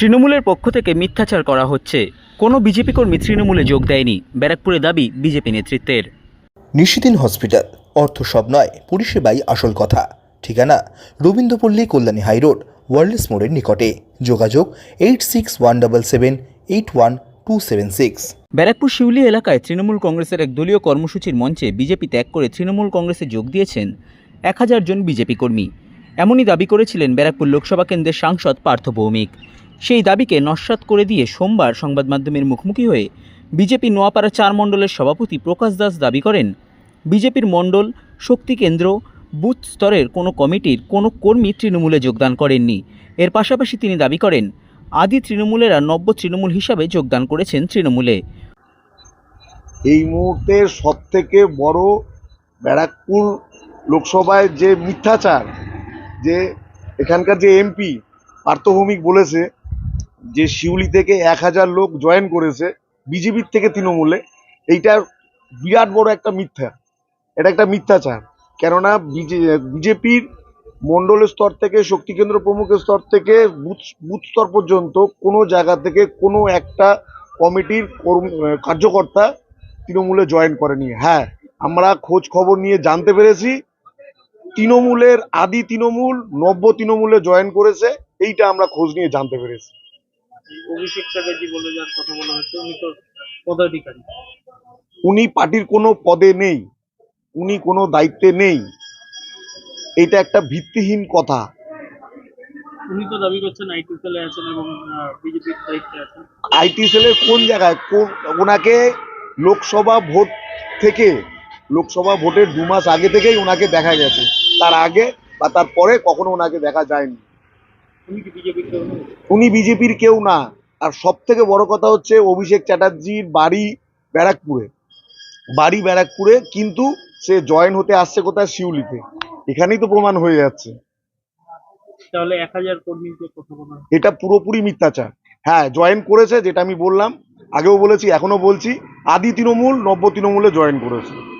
তৃণমূলের পক্ষ থেকে মিথ্যাচার করা হচ্ছে। কোনো বিজেপি কর্মী তৃণমূলে যোগ দেয়নি ব্যারাকপুরে দাবি বিজেপি নেতৃত্বের। নিশিদিন হসপিটাল অর্থ সব নয় পরিষেবাই আসল কথা। ঠিকানা রবীন্দ্রপল্লী কল্যাণী হাইরোড ওয়ার্ল্ডস মোড়ের নিকটে। যোগাযোগ eight six one double seven eight one two seven six. Barrackpore Shiuli এলাকায় তৃণমূল কংগ্রেসের এক দলীয় কর্মসূচির মঞ্চে বিজেপি ত্যাগ করে তৃণমূল কংগ্রেসে যোগ দিয়েছেন এক হাজার জন বিজেপি কর্মী। এমনই দাবি করেছিলেন ব্যারাকপুর লোকসভা কেন্দ্রের সাংসদ পার্থ ভৌমিক। সেই দাবিকে নস্বাত করে দিয়ে সোমবার সংবাদ মাধ্যমের মুখোমুখি হয়ে বিজেপি নোয়াপাড়া চার মণ্ডলের সভাপতি প্রকাশ দাস দাবি করেন, বিজেপির মণ্ডল, শক্তি কেন্দ্র, বুথ স্তরের কোনো কমিটির কোনো কর্মী তৃণমূলে যোগদান করেননি। এর পাশাপাশি তিনি দাবি করেন, আদি তৃণমূলেরা নব্য তৃণমূল হিসাবে যোগদান করেছেন তৃণমূলে। এই মুহূর্তে সব থেকে বড় ব্যারাকপুর লোকসভায় যে মিথ্যাচার, যে এখানকার যে এমপি পার্থভৌমিক বলেছে যে শিউলি থেকে এক হাজার লোক জয়েন করেছে, বিজেপির থেকে তৃণমূলে, এইটা বিরাট বড় একটা মিথ্যা। এটা একটা মিথ্যাচার। কেননা বিজেপির মণ্ডল স্তর থেকে, শক্তি কেন্দ্র প্রমুখের স্তর থেকে, বুথ বুথ স্তর পর্যন্ত কোনো জায়গা থেকে কোনো একটা কমিটির কার্যকর্তা তৃণমূলে জয়েন করেনি। হ্যাঁ আমরা খোঁজ খবর নিয়ে জানতে পেরেছি, তৃণমূলের আদি তৃণমূল নব্য তৃণমূলে জয়েন করেছে, এইটা আমরা খোঁজ নিয়ে জানতে পেরেছি। অভিষেক ব্যানার্জি বলে যার কথা বলা হচ্ছে উনি তো পদাধিকারী। উনি পার্টির কোনো পদে নেই উনি কোনো দায়িত্বে নেই। এটা একটা ভিত্তিহীন কথা। উনি তো দাবি করছেন আইটি সেলে আছেন এবং বিজেপির দায়িত্বে আছেন। আইটি সেলের কোন জায়গায়? কোন ওনাকে লোকসভা ভোট থেকে লোকসভা ভোটের দু মাস আগে থেকেই ওনাকে দেখা গেছে। তার আগে বা তারপরে কখনো ওনাকে দেখা যায়নি। উনি বিজেপির কেউ না। আর সব থেকে বড় কথা হচ্ছে অভিষেক চ্যাটার্জির বাড়ি ব্যারাকপুরে। বাড়ি ব্যারাকপুরে কিন্তু সে জয়েন হতে আসছে কোথায়? শিউলিতে। এখানেই তো প্রমাণ হয়ে যাচ্ছে। তাহলে এক হাজার কর্মীকে। এটা পুরোপুরি মিথ্যাচার। হ্যাঁ জয়েন করেছে যেটা আমি বললাম। আগেও বলেছি এখনও বলছি। আদি তৃণমূল নব্য তৃণমূলে জয়েন করেছে।